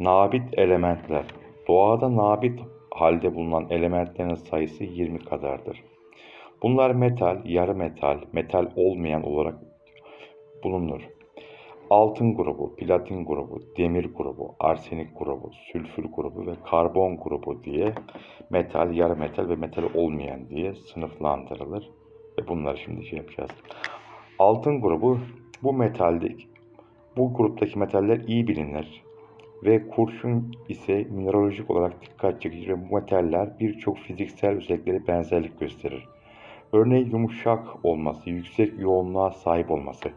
Nabit elementler. Doğada nabit halde bulunan elementlerin sayısı 20 kadardır. Bunlar metal, yarı metal, metal olmayan olarak bulunur. Altın grubu, platin grubu, demir grubu, arsenik grubu, sülfür grubu ve karbon grubu diye metal, yarı metal ve metal olmayan diye sınıflandırılır. Ve bunları şimdi şey yapacağız. Altın grubu bu metalde bu gruptaki metaller iyi bilinir ve kurşun ise mineralojik olarak dikkat çekici ve bu metaller birçok fiziksel özelliklere benzerlik gösterir. Örneğin yumuşak olması, yüksek yoğunluğa sahip olması.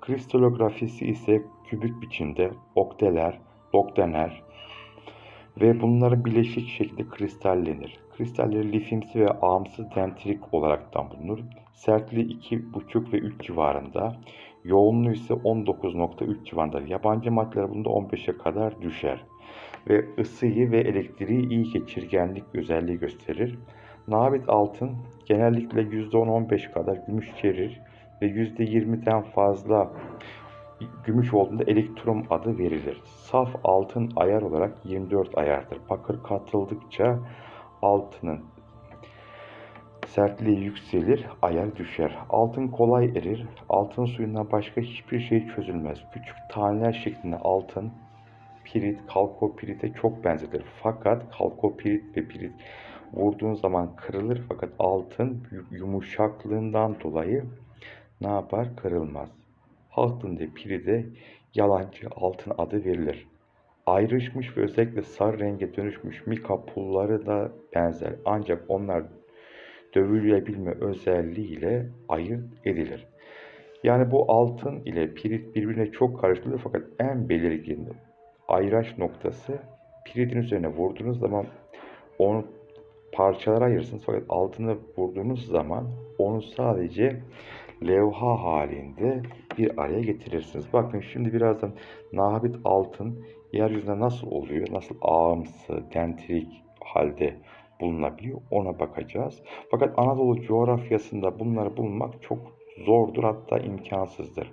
Kristalografisi ise kübik biçimde okteler, doktener ve bunların bileşik şekilde kristallenir. Kristalleri lifimsi ve ağımsı dendrit olaraktan bulunur. Sertliği 2,5 ve 3 civarında. Yoğunluğu ise 19.3 civarında. Yabancı maddeler bunda 15'e kadar düşer. Ve ısıyı ve elektriği iyi geçirgenlik özelliği gösterir. Nabit altın genellikle %10-15 kadar gümüş içerir ve %20'den fazla gümüş olduğunda elektrum adı verilir. Saf altın ayar olarak 24 ayardır. Bakır katıldıkça altının sertliği yükselir, ayar düşer. Altın kolay erir. Altın suyundan başka hiçbir şey çözülmez. Küçük taneler şeklinde altın, pirit, kalkopirite çok benzetilir. Fakat kalkopirit ve pirit vurduğun zaman kırılır fakat altın yumuşaklığından dolayı ne yapar? Kırılmaz. Halk dilinde piride yalancı altın adı verilir. Ayrışmış ve özellikle sarı renge dönüşmüş mika pulları da benzer. Ancak onlar dövülebilme özelliğiyle ayırt edilir. Yani bu altın ile pirit birbirine çok karıştırılır fakat en belirgin ayraç noktası piritin üzerine vurduğunuz zaman onu parçalara ayırırsınız fakat altını vurduğunuz zaman onu sadece levha halinde bir araya getirirsiniz. Bakın şimdi birazdan nabit altın yeryüzünde nasıl oluyor, nasıl ağımsı, dendrik halde bulunabiliyor ona bakacağız. Fakat Anadolu coğrafyasında bunları bulmak çok zordur hatta imkansızdır.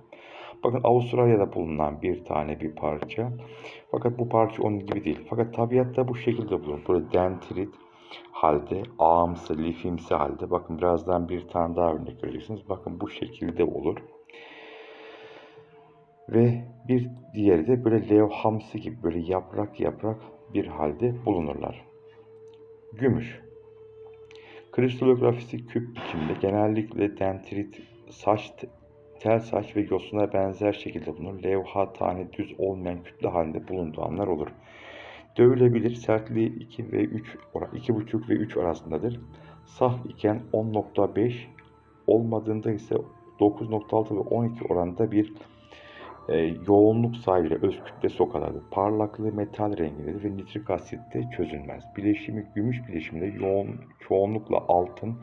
Bakın Avustralya'da bulunan bir tane bir parça. Fakat bu parça onun gibi değil. Fakat tabiatta bu şekilde bulunur. Böyle dendrit halde, ağımsı, lifimsi halde. Bakın birazdan bir tane daha örnek göreceksiniz. Bakın bu şekilde olur. Ve bir diğeri de böyle levhamsı gibi böyle yaprak yaprak bir halde bulunurlar. Gümüş. Kristalografisi küp biçimde genellikle dendrit, saç, tel saç ve yosuna benzer şekilde bulunur. Levha tane düz olmayan kütle halinde bulunduğu anlar olur. Dövülebilir. Sertliği 2 ve 3 2,5 ve 3 arasındadır. Saf iken 10.5 olmadığında ise 9.6 ve 12 oranında bir e, yoğunluk sahibi öz kütlesi o kadardır. Parlaklığı metal rengindedir ve nitrik asitte çözülmez. Bileşimi gümüş bileşiminde yoğun çoğunlukla altın,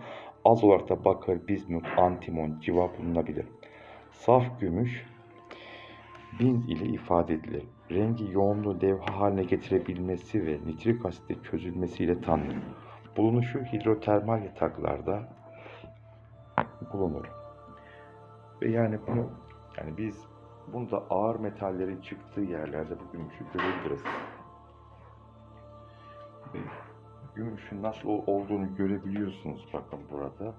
az olarak da bakır, bizmut, antimon, civa bulunabilir. Saf gümüş bin ile ifade edilir. Rengi yoğunluğu levha haline getirebilmesi ve nitrik asitte çözülmesiyle tanınır. Bulunuşu hidrotermal yataklarda bulunur. Ve yani bunu yani biz bunu da ağır metallerin çıktığı yerlerde bu gümüşü görebiliriz. Ve gümüşün nasıl olduğunu görebiliyorsunuz bakın burada.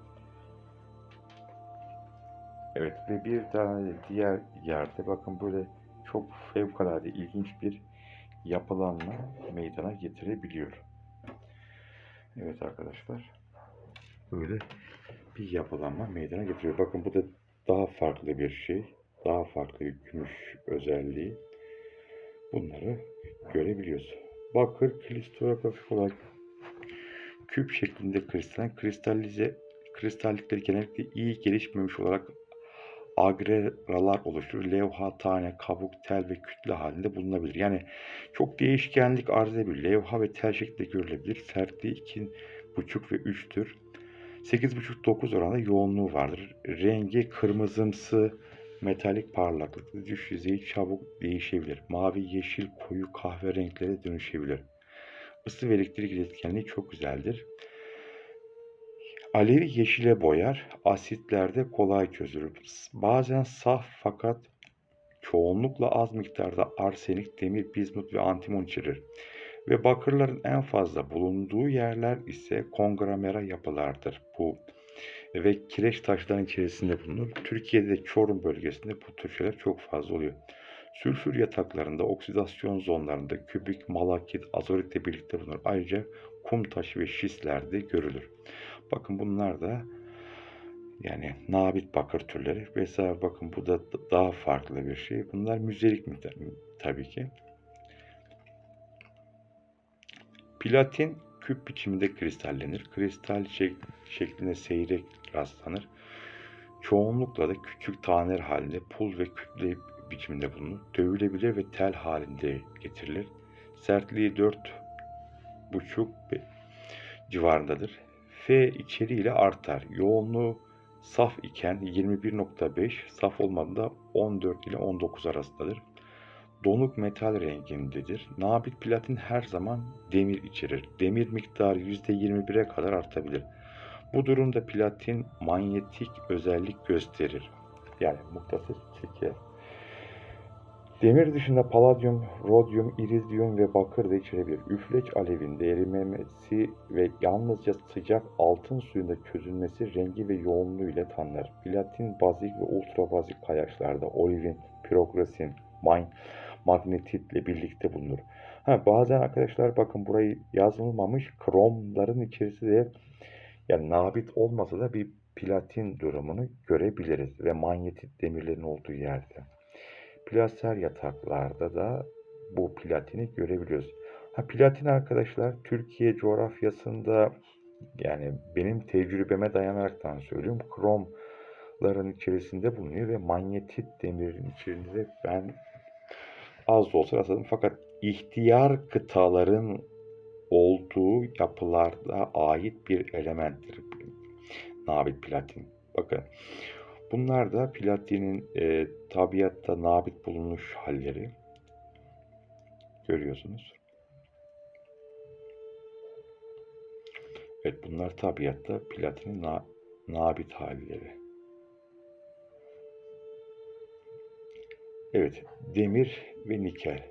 Evet ve bir tane diğer yerde bakın böyle çok fevkalade ilginç bir yapılanma meydana getirebiliyor. Evet arkadaşlar. Böyle bir yapılanma meydana getiriyor. Bakın bu da daha farklı bir şey. Daha farklı gümüş özelliği. Bunları görebiliyoruz. Bakır kristallografik olarak küp şeklinde kristal, kristallize kristallikleri genellikle iyi gelişmemiş olarak agreralar oluşturur. Levha, tane, kabuk, tel ve kütle halinde bulunabilir. Yani çok değişkenlik arz edebilir. Levha ve tel şeklinde görülebilir. Sertliği 2,5 ve 3'tür. 8,5-9 oranında yoğunluğu vardır. Rengi kırmızımsı, metalik parlaklık, düş yüzeyi çabuk değişebilir. Mavi, yeşil, koyu kahve renklere dönüşebilir. Isı ve elektrik iletkenliği çok güzeldir. Alevi yeşile boyar, asitlerde kolay çözülür. Bazen saf fakat çoğunlukla az miktarda arsenik, demir, bizmut ve antimon içerir. Ve bakırların en fazla bulunduğu yerler ise kongramera yapılardır. Bu ve kireç taşların içerisinde bulunur. Türkiye'de de Çorum bölgesinde bu tür şeyler çok fazla oluyor. Sülfür yataklarında, oksidasyon zonlarında kübik, malakit, azoritle birlikte bulunur. Ayrıca kum taşı ve şislerde görülür. Bakın bunlar da yani nabit bakır türleri. Mesela bakın bu da daha farklı bir şey. Bunlar müzelik mi tabii ki. Platin küp biçiminde kristallenir. Kristal şek şeklinde seyrek rastlanır. Çoğunlukla da küçük taneler halinde pul ve kütle biçiminde bulunur. Dövülebilir ve tel halinde getirilir. Sertliği 4,5 civarındadır. F içeriğiyle artar. Yoğunluğu saf iken 21.5, saf olmadığında 14 ile 19 arasındadır. Donuk metal rengindedir. Nabit platin her zaman demir içerir. Demir miktarı %21'e kadar artabilir. Bu durumda platin manyetik özellik gösterir. Yani muktasır çeker. Demir dışında paladyum, rodyum, iridyum ve bakır da içerebilir. Üfleç alevinde erimemesi ve yalnızca sıcak altın suyunda çözülmesi rengi ve yoğunluğu ile tanınır. Platin bazik ve ultrabazik kayaçlarda olivin, piroklasin, mine, magnetitle birlikte bulunur. Ha, bazen arkadaşlar bakın burayı yazılmamış kromların içerisinde de yani nabit olmasa da bir platin durumunu görebiliriz ve manyetit demirlerin olduğu yerde. Plaser yataklarda da bu platini görebiliyoruz. Ha, platin arkadaşlar Türkiye coğrafyasında yani benim tecrübeme dayanaraktan söylüyorum. Kromların içerisinde bulunuyor ve manyetit demirin içerisinde ben az da olsa rastladım. Fakat ihtiyar kıtaların olduğu yapılarda ait bir elementtir. Nabit platin. Bakın bunlar da platinin e, tabiatta nabit bulunmuş halleri. Görüyorsunuz. Evet bunlar tabiatta platinin na, nabit halleri. Evet, demir ve nikel.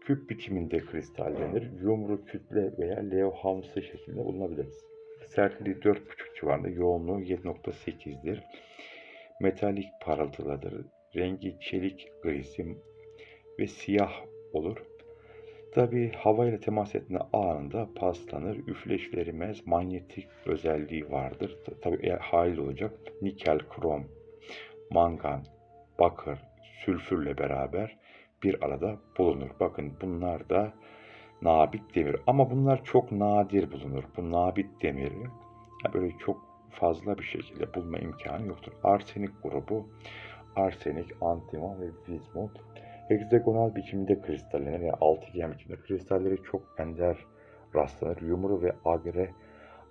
Küp biçiminde kristallenir. Yumru, kütle veya levhamsı şeklinde bulunabilir. Sertliği 4,5 civarında, yoğunluğu 7,8'dir. Metalik parıltılıdır. Rengi çelik grisi ve siyah olur. Tabi havayla temas etme anında paslanır, üfleş verilmez, manyetik özelliği vardır. Tabi hal olacak nikel, krom, mangan, bakır, sülfürle beraber bir arada bulunur. Bakın bunlar da nabit demir. Ama bunlar çok nadir bulunur. Bu nabit demiri böyle çok fazla bir şekilde bulma imkanı yoktur. Arsenik grubu arsenik, antimon ve bismut heksagonal biçimde kristallenir. Yani altıgen biçimde kristalleri çok ender rastlanır. Yumru ve agre,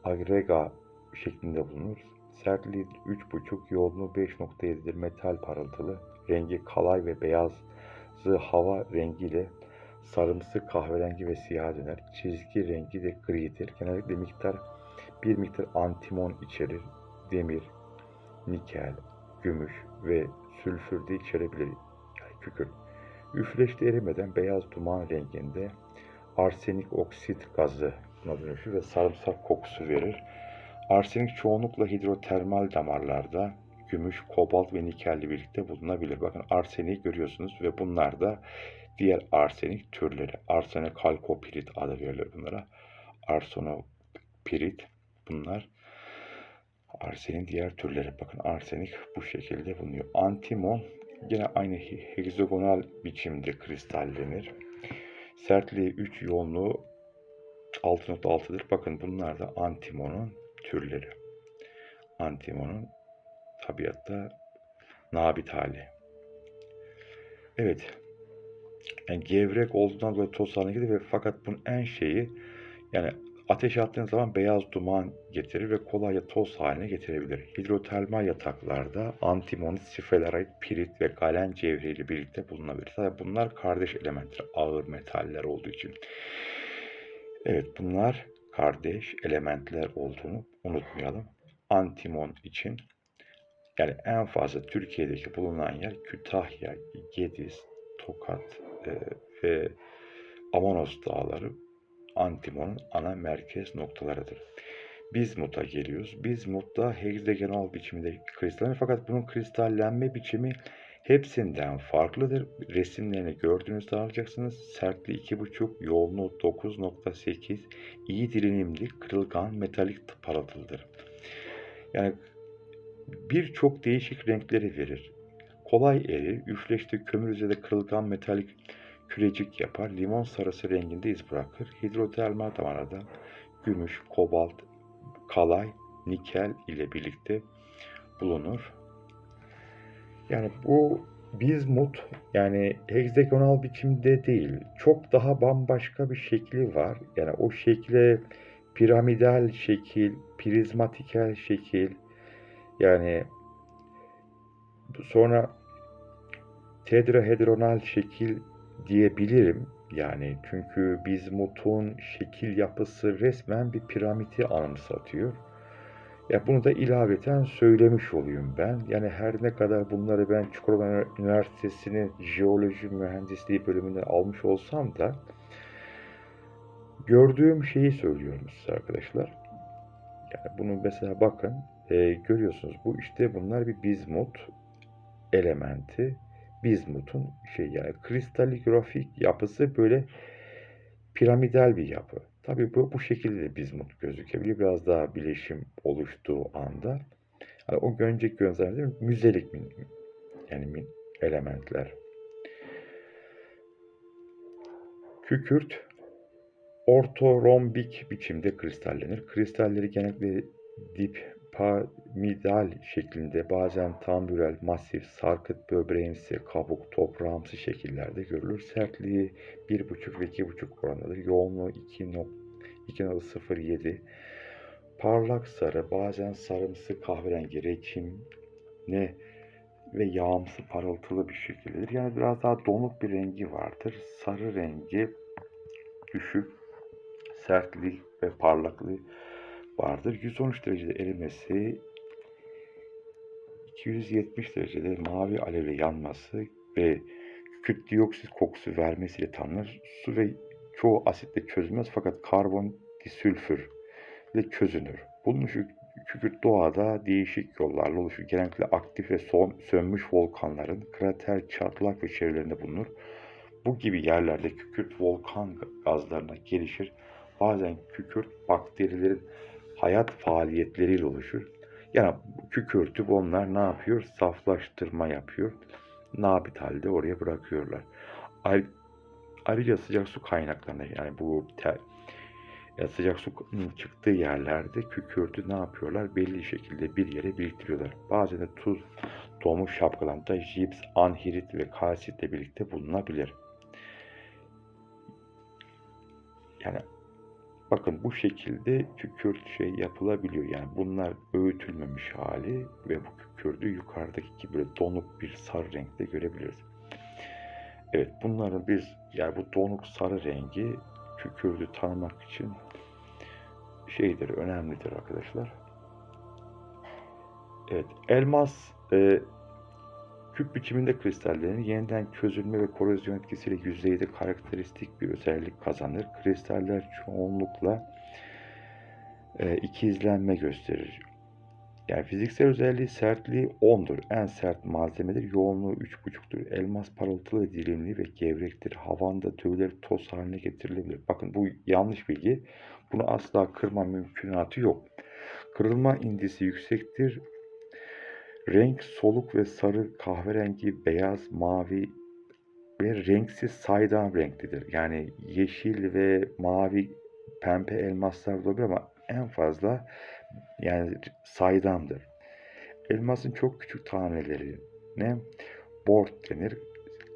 agrega şeklinde bulunur. Sertliği 3,5, yoğunluğu 5,7'dir. Metal parıltılı. Rengi kalay ve beyazı hava rengiyle sarımsı kahverengi ve siyah döner. Çizgi rengi de gridir. Genellikle miktar bir miktar antimon içerir. Demir, nikel, gümüş ve sülfür de içerebilir. Yani kükürt. Üfleşte erimeden beyaz duman renginde arsenik oksit gazı buna dönüşür ve sarımsak kokusu verir. Arsenik çoğunlukla hidrotermal damarlarda gümüş, kobalt ve nikelli birlikte bulunabilir. Bakın arseniği görüyorsunuz ve bunlar da diğer arsenik türleri. Arsenik kalkopirit adı verilir bunlara. Arsenopirit bunlar arsenin diğer türleri. Bakın arsenik bu şekilde bulunuyor. Antimon yine aynı heksagonal biçimde kristallenir. Sertliği 3 yoğunluğu 6.6'dır. Bakın bunlar da antimonun türleri. Antimonun tabiatta nabit hali. Evet. Yani gevrek olduğundan dolayı toz haline gelir ve fakat bunun en şeyi yani ateş attığınız zaman beyaz duman getirir ve kolayca toz haline getirebilir. Hidrotermal yataklarda antimonit, sifelerit, pirit ve galen cevheriyle birlikte bulunabilir. Tabii bunlar kardeş elementler, ağır metaller olduğu için. Evet bunlar kardeş elementler olduğunu unutmayalım. Antimon için Yani en fazla Türkiye'deki bulunan yer Kütahya, Gediz, Tokat e, ve Amanos Dağları Antimon'un ana merkez noktalarıdır. Bizmut'a geliyoruz. Bizmut'ta hegzagonal biçimde kristallenir fakat bunun kristallenme biçimi hepsinden farklıdır. Resimlerini gördüğünüzde alacaksınız. Sertliği 2,5, yoğunluğu 9,8, iyi direnimli, kırılgan, metalik parıltılıdır. Yani birçok değişik renkleri verir. Kolay erir, üfleştiği kömür üzerinde kırılgan metalik kürecik yapar, limon sarısı renginde iz bırakır. Hidrotermal damarada gümüş, kobalt, kalay, nikel ile birlikte bulunur. Yani bu bizmut yani hegzagonal biçimde değil, çok daha bambaşka bir şekli var. Yani o şekle piramidal şekil, prizmatikel şekil, yani sonra tetrahedronal şekil diyebilirim. Yani çünkü bizmutun şekil yapısı resmen bir piramidi anımsatıyor. Ya bunu da ilaveten söylemiş olayım ben. Yani her ne kadar bunları ben Çukurova Üniversitesi'nin jeoloji mühendisliği bölümünden almış olsam da gördüğüm şeyi söylüyorum size arkadaşlar. Yani bunu mesela bakın e, görüyorsunuz bu işte bunlar bir bizmut elementi. Bizmut'un şey yani kristaligrafik yapısı böyle piramidal bir yapı. Tabii bu, bu şekilde de bizmut gözükebiliyor. Biraz daha bileşim oluştuğu anda. Yani o önceki gözlerde müzelik min, yani min, elementler. Kükürt ortorombik biçimde kristallenir. Kristalleri genellikle dip piramidal şeklinde bazen tambürel, masif, sarkıt, böbreğimsi, kabuk, toprağımsı şekillerde görülür. Sertliği 1,5 ve 2,5 oranındadır. Yoğunluğu 2,07. Parlak sarı, bazen sarımsı kahverengi, reçim, ne ve yağımsı parıltılı bir şekildedir. Yani biraz daha donuk bir rengi vardır. Sarı rengi düşük, sertlik ve parlaklığı vardır. 113 derecede erimesi, 270 derecede mavi alevle yanması ve kükürt dioksit kokusu vermesiyle tanınır. Su ve çoğu asitle çözülmez fakat karbon disülfür ile çözünür. Bunun kükürt doğada değişik yollarla oluşur. Genellikle aktif ve son, sönmüş volkanların krater, çatlak ve çevrelerinde bulunur. Bu gibi yerlerde kükürt volkan gazlarına gelişir. Bazen kükürt bakterilerin hayat faaliyetleriyle oluşur. Yani kükürtü onlar ne yapıyor? Saflaştırma yapıyor. Nabit halde oraya bırakıyorlar. Ayrıca sıcak su kaynaklarında yani bu ter, ya sıcak su çıktığı yerlerde kükürtü ne yapıyorlar? Belli şekilde bir yere biriktiriyorlar. Bazen de tuz, domuz şapkalarında jips, anhidrit ve kalsitle birlikte bulunabilir. Yani Bakın bu şekilde kükürt şey yapılabiliyor. Yani bunlar öğütülmemiş hali ve bu kükürdü yukarıdaki gibi böyle donuk bir sarı renkte görebiliriz. Evet bunların biz yani bu donuk sarı rengi kükürdü tanımak için şeydir, önemlidir arkadaşlar. Evet, elmas e, küp biçiminde kristallerin yeniden çözülme ve korozyon etkisiyle yüzeyde karakteristik bir özellik kazanır. Kristaller çoğunlukla e, ikizlenme gösterir. Yani fiziksel özelliği sertliği 10'dur. En sert malzemedir. Yoğunluğu 3,5'tur. Elmas parıltılı, dilimli ve gevrektir. Havanda tüyleri toz haline getirilebilir. Bakın bu yanlış bilgi. Bunu asla kırma mümkünatı yok. Kırılma indisi yüksektir. Renk soluk ve sarı, kahverengi, beyaz, mavi ve renksiz saydam renklidir. Yani yeşil ve mavi pembe elmaslar olabilir ama en fazla yani saydamdır. Elmasın çok küçük tanelerine bord denir.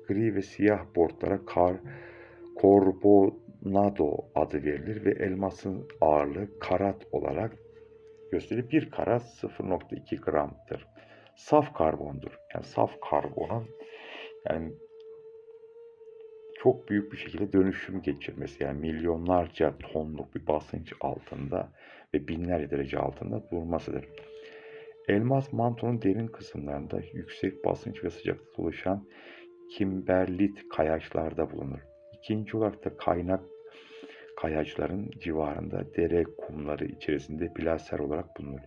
Gri ve siyah bordlara kar, korbonado adı verilir ve elmasın ağırlığı karat olarak gösterilir. Bir karat 0.2 gramdır saf karbondur. Yani saf karbonun yani çok büyük bir şekilde dönüşüm geçirmesi yani milyonlarca tonluk bir basınç altında ve binlerce derece altında durmasıdır. Elmas mantonun derin kısımlarında yüksek basınç ve sıcaklıkta oluşan kimberlit kayaçlarda bulunur. İkinci olarak da kaynak kayaçların civarında dere kumları içerisinde plaser olarak bulunur.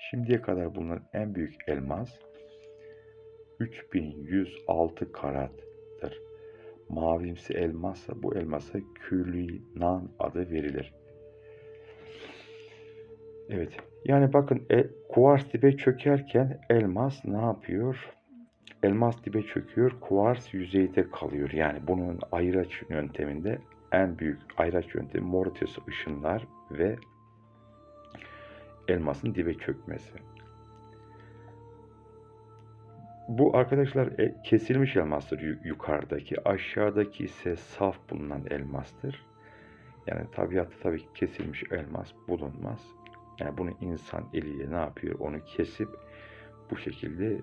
Şimdiye kadar bulunan en büyük elmas 3106 karattır. Mavimsi elmassa bu elmasa küllinan adı verilir. Evet. Yani bakın e, kuvars dibe çökerken elmas ne yapıyor? Elmas dibe çöküyor, kuvars yüzeyde kalıyor. Yani bunun ayraç yönteminde en büyük ayraç yöntemi mor ötesi ışınlar ve elmasın dibe çökmesi. Bu arkadaşlar e, kesilmiş elmastır yu- yukarıdaki. Aşağıdaki ise saf bulunan elmastır. Yani tabiatta tabii kesilmiş elmas bulunmaz. Yani bunu insan eliyle ne yapıyor? Onu kesip bu şekilde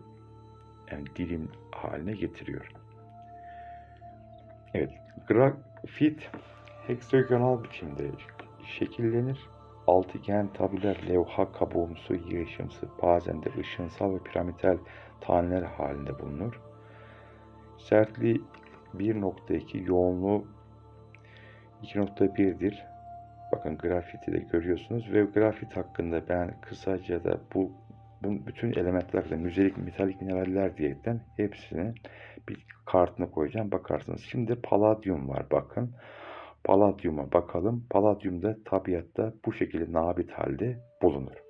yani dilim haline getiriyor. Evet, grafit heksagonal biçimde şekillenir. Altıgen tabüler levha kabuğumsu, yığışımsı, bazen de ışınsal ve piramidal taneler halinde bulunur. Sertliği 1.2, yoğunluğu 2.1'dir. Bakın grafiti de görüyorsunuz ve grafit hakkında ben kısaca da bu, bu bütün elementler hakkında müzelik metalik mineraller diyerekten hepsini bir kartına koyacağım bakarsınız. Şimdi paladyum var bakın. Paladyuma bakalım. Paladyum da tabiatta bu şekilde nabit halde bulunur.